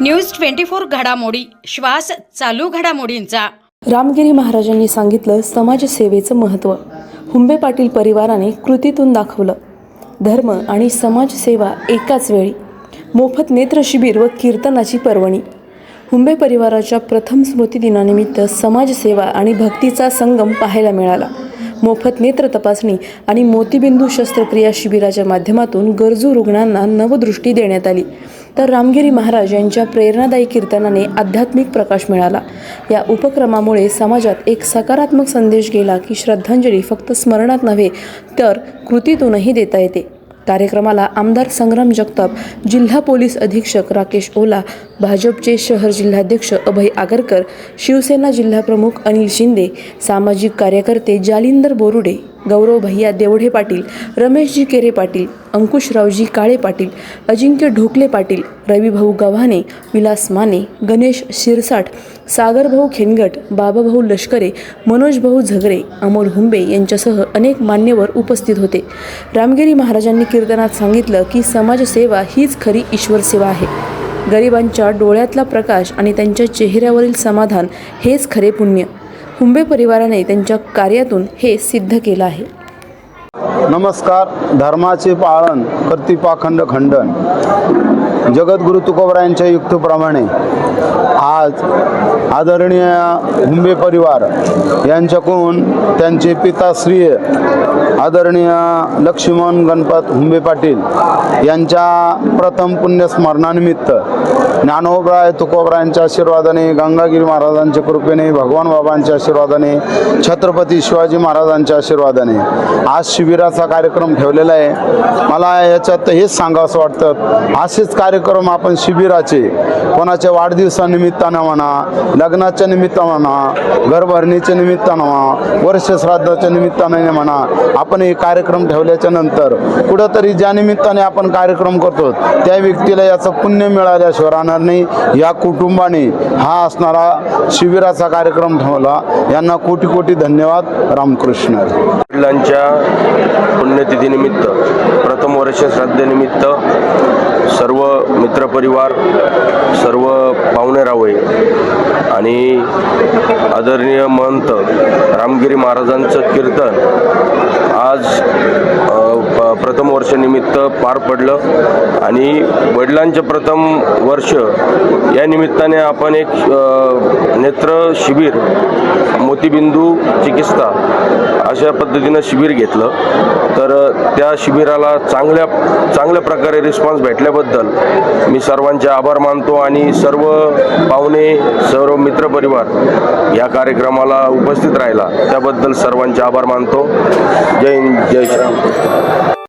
News twenty four घडामोडी श्वास चालू घडामोडींचा. रामगिरी महाराजांनी सांगितलं समाजसेवेचं महत्त्व. हुंबे पाटील परिवाराने कृतीतून दाखवलं. धर्म आणि समाजसेवा एकाच वेळी. मोफत नेत्रशिबिर व कीर्तनाची पर्वणी. हुंबे परिवाराच्या प्रथम स्मृतिदिनानिमित्त समाजसेवा आणि भक्तीचा संगम पाहायला मिळाला. मोफत नेत्र तपासणी आणि मोतीबिंदू शस्त्रक्रिया शिबिराच्या माध्यमातून गरजू रुग्णांना नवदृष्टी देण्यात आली. तर रामगिरी महाराज यांच्या प्रेरणादायी कीर्तनाने आध्यात्मिक प्रकाश मिळाला. या उपक्रमामुळे समाजात एक सकारात्मक संदेश गेला की श्रद्धांजली फक्त स्मरणात नव्हे तर कृतीतूनही देता येते. कार्यक्रमाला आमदार संग्राम जगताप जिल्हा पोलीस अधीक्षक राकेश ओला भाजपचे शहर जिल्हाध्यक्ष अभय आगरकर शिवसेना जिल्हाप्रमुख अनिल शिंदे सामाजिक कार्यकर्ते जालिंदर बोरुडे गौरव भैया देवढे पाटील रमेशजी केरे पाटील अंकुशरावजी काळे पाटील अजिंक्य ढोकले पाटील रविभाऊ गव्हाणे विलास माने गणेश शिरसाट सागरभाऊ खेनगट बाबाभाऊ लष्करे मनोजभाऊ झगरे अमोल हुंबे यांच्यासह अनेक मान्यवर उपस्थित होते. रामगिरी महाराजांनी कीर्तनात सांगितलं की समाजसेवा हीच खरी ईश्वर सेवा आहे. गरिबांच्या डोळ्यातला प्रकाश आणि त्यांच्या चेहऱ्यावरील समाधान हेच खरे पुण्य. हुंबे परिवाराने त्यांच्या कार्यातून हे सिद्ध केलं आहे. नमस्कार धर्माचे पाळन करती पाखंड खंडन. जगद्गुरु तुकोबरायांच्या युक्तीप्रमाणे आज आदरणीय हुंबे परिवार यांच्याकडून त्यांचे पिताश्रीय आदरणीय लक्ष्मण गणपत हुंबे पाटील यांच्या प्रथम पुण्यस्मरणानिमित्त ज्ञानोबराय तुकोबरायांच्या आशीर्वादाने गंगागिरी महाराजांच्या कृपेने भगवान बाबांच्या आशीर्वादाने छत्रपती शिवाजी महाराजांच्या आशीर्वादाने आज शिबिराचा कार्यक्रम ठेवलेला आहे. मला याच्यात हेच सांगावं असं वाटतं असेच कार्यक्रम आपण शिबिराचे कोणाच्या वाढदिवसानिमित्तानं म्हणा लग्नाच्या निमित्तानं म्हणा घरभरणीच्या निमित्तानं म्हणा वर्ष श्राद्धाच्या निमित्ताने म्हणा आपण हे कार्यक्रम ठेवल्याच्या नंतर कुठंतरी ज्या निमित्ताने आपण कार्यक्रम करतो त्या व्यक्तीला याचं पुण्य मिळाल्याशिवाय राहणार नाही. या कुटुंबाने हा असणारा शिबिराचा कार्यक्रम ठेवला. यांना कोटी कोटी धन्यवाद. रामकृष्ण. वडिलांच्या पुण्यतिथीनिमित्त प्रथम वर्ष श्राद्धनिमित्त सर्व मित्रपरिवार सर्व पाहुणे रावळे आणि आदरणीय महंत रामगिरी महाराजांचं कीर्तन आज प- प्रथम वर्षानिमित्त पार पडलं आणि वडिलांचं प्रथम वर्ष या निमित्ताने आपण एक नेत्र शिबिर मोतीबिंदू चिकित्सा अशा पद्धतीनं शिबिर घेतलं. तर त्या शिबिराला चांगल्या चांगल्या प्रकारे रिस्पॉन्स भेटल्याबद्दल मी सर्वांचे आभार मानतो आणि सर्व पाहुणे सर्व मित्रपरिवार या कार्यक्रमाला उपस्थित राहिला. त्याबद्दल सर्वांचे आभार मानतो. जय हिंद जय श्रीराम